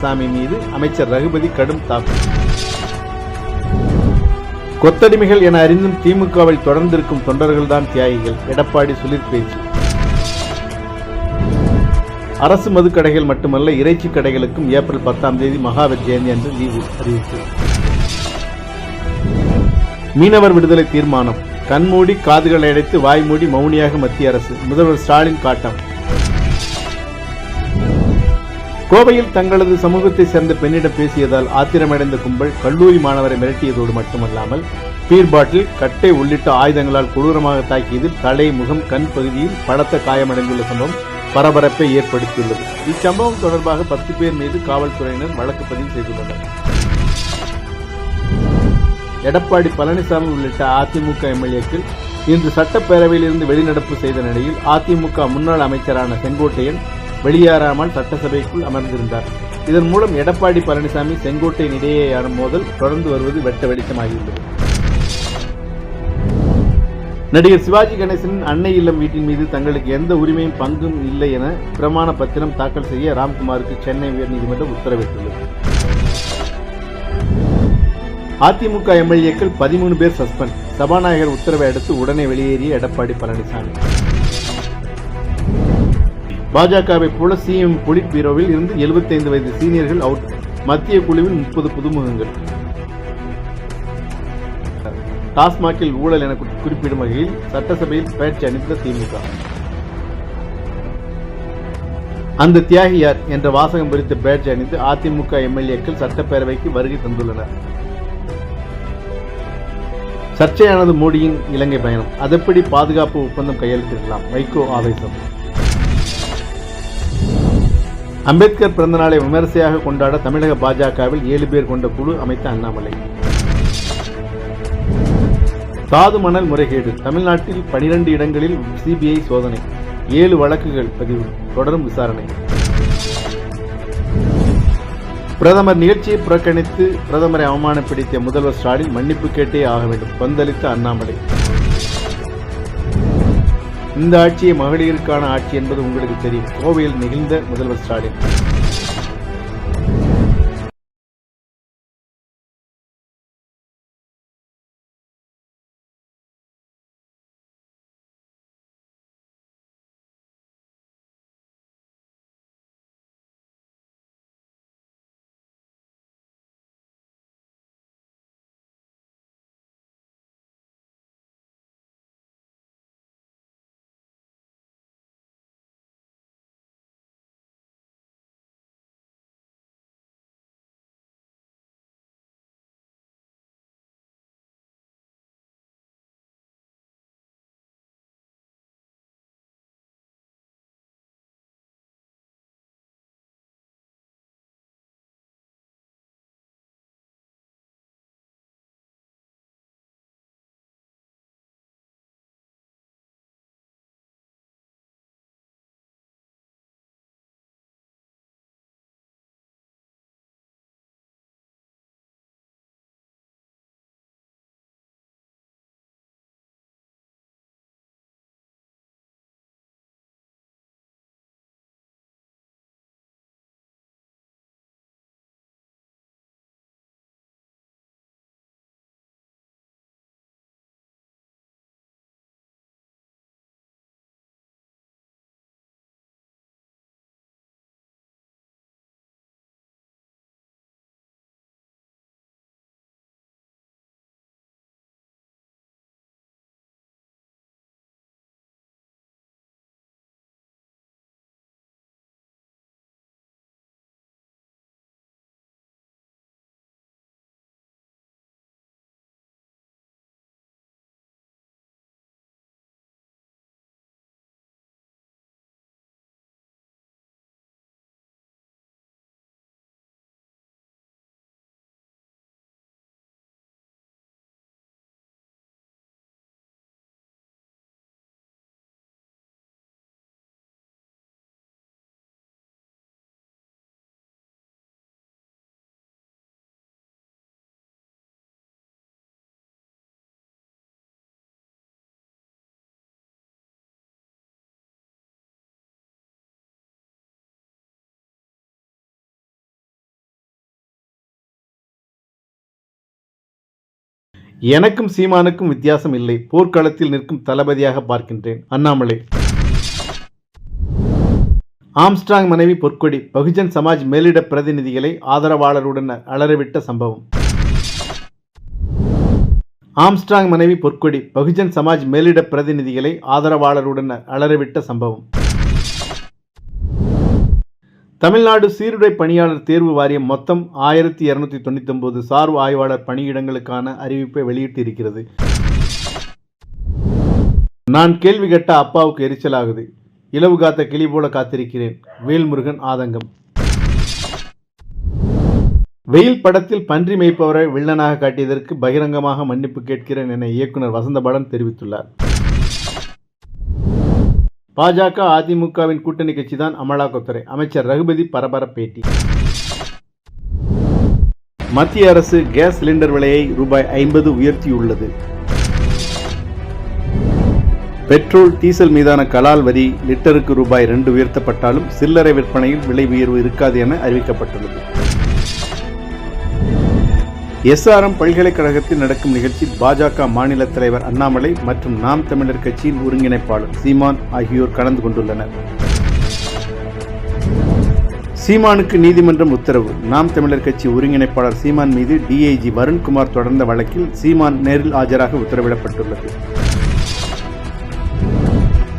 சாமி மீது அமைச்சர் ரகுபதி கடும் தாக்கம் கொத்தடிமைகள் என அறிந்தும் திமுகவில் தொடர்ந்திருக்கும் தொண்டர்கள்தான் தியாகிகள். எடப்பாடி சுளிர் பேச்சு. அரசு மதுக்கடைகள் மட்டுமல்ல இறைச்சி கடைகளுக்கும் ஏப்ரல் பத்தாம் தேதி மகாவீர் ஜெயந்தி அன்று லீவு அறிவிப்பு. மீனவர் விடுதலை தீர்மானம். கண்மூடி காதுகளை அடைத்து வாய்மூடி மௌனியாக மத்திய அரசு. முதல்வர் ஸ்டாலின் காட்டம். கோவையில் தங்களது சமூகத்தை சேர்ந்த பெண்ணிடம் பேசியதால் ஆத்திரமடைந்த கும்பல் கல்லூரி மாணவரை மிரட்டியதோடு மட்டுமல்லாமல் பீர் பாட்டில் கட்டை உள்ளிட்ட ஆயுதங்களால் கொடூரமாக தாக்கியதில் தலை முகம் கண் பகுதியில் பலத்த காயமடைந்துள்ள சம்பவம் பரபரப்பை ஏற்படுத்தியுள்ளது. இச்சம்பவம் தொடர்பாக பத்து பேர் மீது காவல்துறையினர் வழக்கு பதிவு செய்துள்ளனர். எடப்பாடி பழனிசாமி உள்ளிட்ட அதிமுக எம்எல்ஏக்கள் இன்று சட்டப்பேரவையில் இருந்து வெளிநடப்பு செய்த நிலையில் அதிமுக முன்னாள் அமைச்சரான செங்கோட்டையன் வெளியேறாமல் சட்டசபைக்குள் அமர்ந்திருந்தார். இதன் மூலம் எடப்பாடி பழனிசாமி செங்கோட்டையின் இடையேயான மோதல் தொடர்ந்து வருவது வெட்ட வெளிச்சமாகியுள்ளது. நடிகர் சிவாஜி கணேசனின் அன்னை இல்லம் வீட்டின் மீது தங்களுக்கு எந்த உரிமையும் பங்கும் இல்லை என பிரமாண பத்திரம் தாக்கல் செய்ய ராம்குமாருக்கு சென்னை உயர்நீதிமன்றம் உத்தரவிட்டுள்ளது. அதிமுக எம்எல்ஏக்கள் பதிமூணு பேர் சஸ்பெண்ட். சபாநாயகர் உத்தரவை அடுத்து உடனே வெளியேறிய எடப்பாடி பழனிசாமி. பாஜகவை போல சிஎம் பொலிட் பீரோவில் இருந்து 75 வயது சீனியர்கள் அவுட். மத்திய குழுவில் முப்பது புதுமுகங்கள். டாஸ்மாகில் ஊழல் என குறிப்பிடும் வகையில் சட்டசபையில் பயிற்சி அளித்த திமுக. அந்த தியாகி யார் என்ற வாசகம் குறித்த பேட்ஜ் அணிந்து அதிமுக எம்எல்ஏக்கள் சட்டப்பேரவைக்கு வருகை தந்துள்ளனர். சர்ச்சையானது மோடியின் இலங்கை பயணம். அதப்படி பாதுகாப்பு ஒப்பந்தம் கையெழுத்திடலாம்? வைகோ ஆவேசம். அம்பேத்கர் பிறந்தநாளை விமரிசையாக கொண்டாட தமிழக பாஜகவில் ஏழு பேர் கொண்ட குழு அமைத்த அண்ணாமலை. தாது மணல் முறைகேடு தமிழ்நாட்டில் 12 இடங்களில் சிபிஐ சோதனை ஏழு வழக்குகள் பதிவு தொடரும் விசாரணை. பிரதமர் நிகழ்ச்சியை புறக்கணித்து பிரதமரை அவமானப்படுத்திய முதல்வர் ஸ்டாலின் மன்னிப்பு கேட்டே ஆக வேண்டும் பந்தளித்த அண்ணாமலை. இந்த ஆட்சியை மகளிருக்கான ஆட்சி என்பது உங்களுக்கு தெரியும். கோவையில் நிகழ்ந்த முதல்வர் ஸ்டாலின். எனக்கும் சீமானுக்கும் வித்தியாசம் இல்லை. போர்க்களத்தில் நிற்கும் தளபதியாக பார்க்கின்றேன். அண்ணாமலை. ஆம்ஸ்ட்ராங் மனைவி பொற்கொடி பகுஜன் சமாஜ் மேலிட பிரதிநிதிகளை ஆதரவாளருடன் அலறவிட்ட சம்பவம். ஆம்ஸ்ட்ராங் மனைவி பொற்கொடி பகுஜன் சமாஜ் மேலிட பிரதிநிதிகளை ஆதரவாளருடன் அலறவிட்ட சம்பவம். தமிழ்நாடு சீருடை பணியாளர் தேர்வு வாரியம் மொத்தம் ஆயிரத்தி இருநூத்தி தொண்ணூத்தி ஒன்பது சார்பு ஆய்வாளர் பணியிடங்களுக்கான அறிவிப்பை வெளியிட்டிருக்கிறது. நான் கேள்வி கேட்ட அப்பாவுக்கு எரிச்சலாகுது. இலவு காத்த கிளி போல காத்திருக்கிறேன். வேல்முருகன் ஆதங்கம். வெயில் படத்தில் பன்றி மேய்ப்பவரை வில்லனாக காட்டியதற்கு பகிரங்கமாக மன்னிப்பு கேட்கிறேன் என இயக்குனர் வசந்தபாலன் தெரிவித்துள்ளார். பாஜக அதிமுகவின் கூட்டணி கட்சி தான் அமலாக்கத்துறை. அமைச்சர் ரகுபதி பரபர பேட்டி மத்திய அரசு கேஸ் சிலிண்டர் விலையை ரூபாய் ஐம்பது உயர்த்தியுள்ளது. பெட்ரோல் டீசல் மீதான கலால் வரி லிட்டருக்கு ரூபாய் ரெண்டு உயர்த்தப்பட்டாலும் சில்லறை விற்பனையில் விலை உயர்வு இருக்காது என அறிவிக்கப்பட்டுள்ளது. எஸ்ஆர்எம் பல்கலைக்கழகத்தில் நடக்கும் நிகழ்ச்சியில் பாஜக மாநில தலைவர் அண்ணாமலை மற்றும் நாம் தமிழர் கட்சியின் ஒருங்கிணைப்பாளர் சீமான் ஆகியோர் கலந்து கொண்டுள்ளனர். சீமானுக்கு நீதிமன்றம் உத்தரவு. நாம் தமிழர் கட்சி ஒருங்கிணைப்பாளர் சீமான் மீது டிஐஜி வருண்குமார் தொடர்ந்த வழக்கில் சீமான் நேரில் ஆஜராக உத்தரவிடப்பட்டுள்ளது.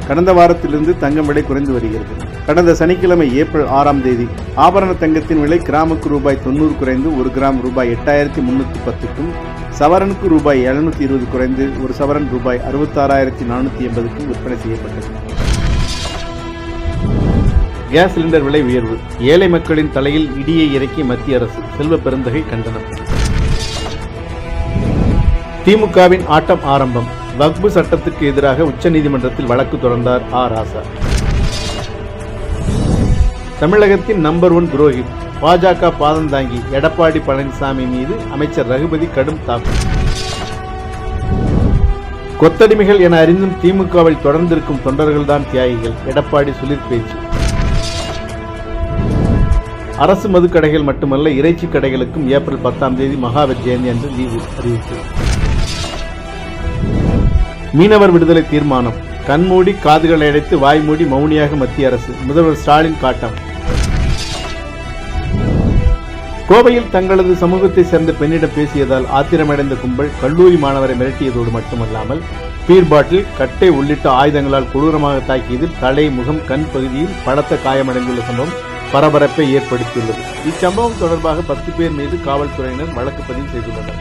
கடந்த வாரத்திலிருந்து தங்கம் விலை குறைந்து வருகிறது. கடந்த சனிக்கிழமை ஏப்ரல் ஆறாம் தேதி ஆபரண தங்கத்தின் விலை கிராமுக்கு ரூபாய் தொண்ணூறு குறைந்து ஒரு கிராம் ரூபாய் எட்டாயிரத்தி முன்னூத்தி பத்துக்கும் சவரனுக்கு ரூபாய் எழுநூத்தி இருபது குறைந்து ஒரு சவரன் ரூபாய் அறுபத்தாறாயிரத்தி நானூத்தி எண்பதுக்கும் விற்பனை செய்யப்பட்டது. கேஸ் சிலிண்டர் விலை உயர்வு. ஏழை மக்களின் தலையில் இடியை இறக்கி மத்திய அரசு செல்வ பெருந்தகை கண்டனம். திமுகவின் ஆட்டம் ஆரம்பம். வக்பு சட்டத்துக்கு எதிராக உச்சநீதிமன்றத்தில் வழக்கு தொடர்ந்தார் ஆ ராசா தமிழகத்தின் நம்பர் ஒன் புரோஹித் பாஜக பாதம் தாங்கி எடப்பாடி பழனிசாமி மீது அமைச்சர் ரகுபதி கடும் தாக்குதல். கொத்தடிமைகள் என அறிந்தும் திமுகவில் தொடர்ந்திருக்கும் தொண்டர்கள்தான் தியாகிகள். எடப்பாடி சுளிர் பேச்சு. அரசு மதுக்கடைகள் மட்டுமல்ல இறைச்சி கடைகளுக்கும் ஏப்ரல் பத்தாம் தேதி மகாவீர் ஜெயந்தி என்று லீவு அறிவிப்பு. மீனவர் விடுதலை தீர்மானம். கண்மூடி காதுகளை அடைத்து வாய்மூடி மௌனியாக மத்திய அரசு. முதல்வர் ஸ்டாலின் காட்டம். கோவையில் தங்களது சமூகத்தை சேர்ந்த பெண்ணிடம் பேசியதால் ஆத்திரமடைந்த கும்பல் கல்லூரி மாணவரை மிரட்டியதோடு மட்டுமல்லாமல் பீர் பாட்டில் கட்டை உள்ளிட்ட ஆயுதங்களால் கொடூரமாக தாக்கியதில் தலை முகம் கண் பகுதியில் பலத்த காயமடைந்துள்ள சம்பவம் பரபரப்பை ஏற்படுத்தியுள்ளது. இச்சம்பவம் தொடர்பாக பத்து பேர் மீது காவல்துறையினர் வழக்கு பதிவு செய்துள்ளனர்.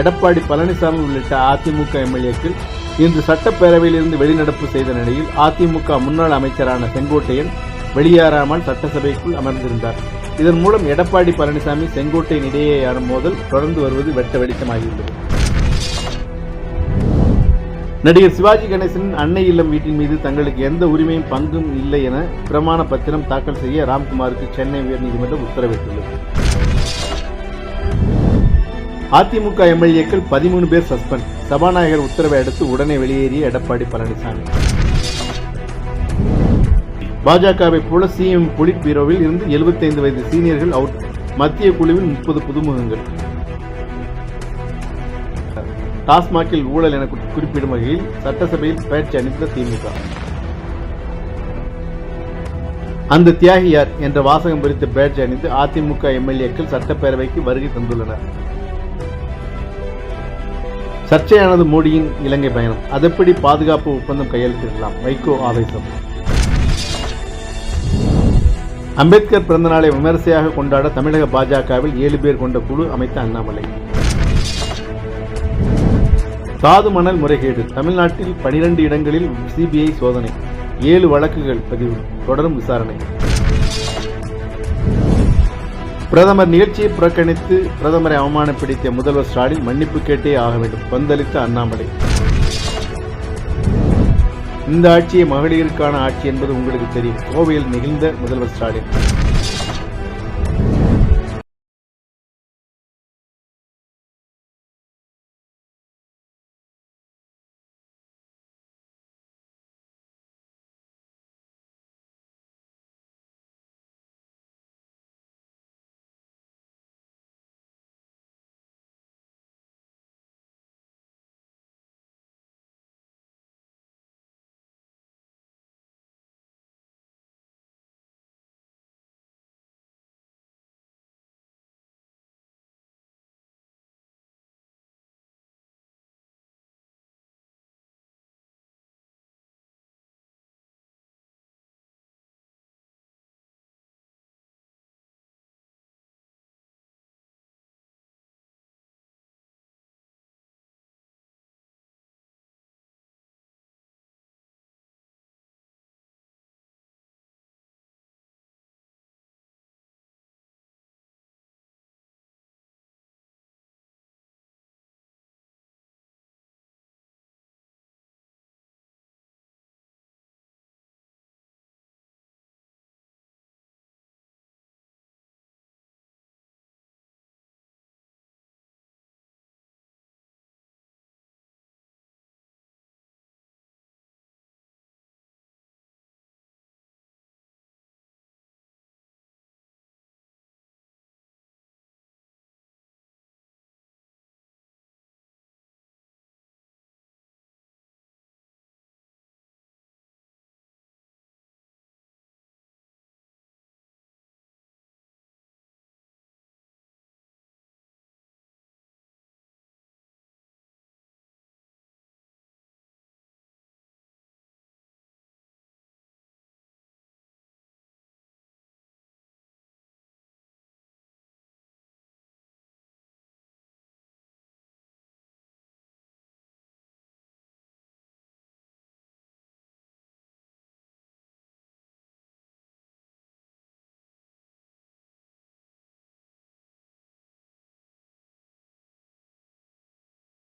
எடப்பாடி பழனிசாமி உள்ளிட்ட அதிமுக எம்எல்ஏக்கள் இன்று சட்டப்பேரவையில் இருந்து வெளிநடப்பு செய்த நிலையில் அதிமுக முன்னாள் அமைச்சரான செங்கோட்டையன் வெளியேறாமல் சட்டசபைக்குள் அமர்ந்திருந்தார். இதன் மூலம் எடப்பாடி பழனிசாமி செங்கோட்டையின் இடையேயான மோதல் தொடர்ந்து வருவது வெட்ட வெளிச்சமாகியுள்ளது. நடிகர் சிவாஜி கணேசனின் அன்னை இல்லம் வீட்டின் மீது தங்களுக்கு எந்த உரிமையும் பங்கும் இல்லை என பிரமாண பத்திரம் தாக்கல் செய்ய ராம்குமாருக்கு சென்னை உயர்நீதிமன்றம் உத்தரவிட்டுள்ளது. அதிமுக எம்எல்ஏக்கள் பதிமூணு பேர் சஸ்பெண்ட். சபாநாயகர் உத்தரவை அடுத்து உடனே வெளியேறிய எடப்பாடி பழனிசாமி. பாஜகவை போல சிஎம் பொலிட் பீரோவில் இருந்து 75 வயது சீனியர்கள் அவுட். மத்திய குழுவில் முப்பது புதுமுகங்கள். டாஸ்மாகில் ஊழல் என குறிப்பிடும் வகையில் சட்டசபையில் பயிற்சி அளித்த திமுக. அந்த தியாகி யார் என்ற வாசகம் குறித்த பேட்ஜ் அணிந்து அதிமுக எம்எல்ஏக்கள் சட்டப்பேரவைக்கு வருகை தந்துள்ளனர். சர்ச்சையானது மோடியின் இலங்கை பயணம். அதெப்படி பாதுகாப்பு ஒப்பந்தம் கையெழுத்திடலாம்? வைகோ ஆவேசம். அம்பேத்கர் பிறந்தநாளை விமரிசையாக கொண்டாட தமிழக பாஜகவில் ஏழு பேர் கொண்ட குழு அமைத்த அண்ணாமலை. தாது மணல் முறைகேடு. தமிழ்நாட்டில் 12 இடங்களில் சிபிஐ சோதனை. ஏழு வழக்குகள் பதிவு. தொடரும் விசாரணை. பிரதமர் நிகழ்ச்சியை புறக்கணித்து பிரதமரை அவமானப்படுத்திய முதல்வர் ஸ்டாலின் மன்னிப்பு கேட்டே ஆக வேண்டும். கொந்தளித்த அண்ணாமலை. இந்த ஆட்சியை மகளிருக்கான ஆட்சி என்பது உங்களுக்கு தெரியும். கோவையில் நிகழ்ந்த முதல்வர் ஸ்டாலின்.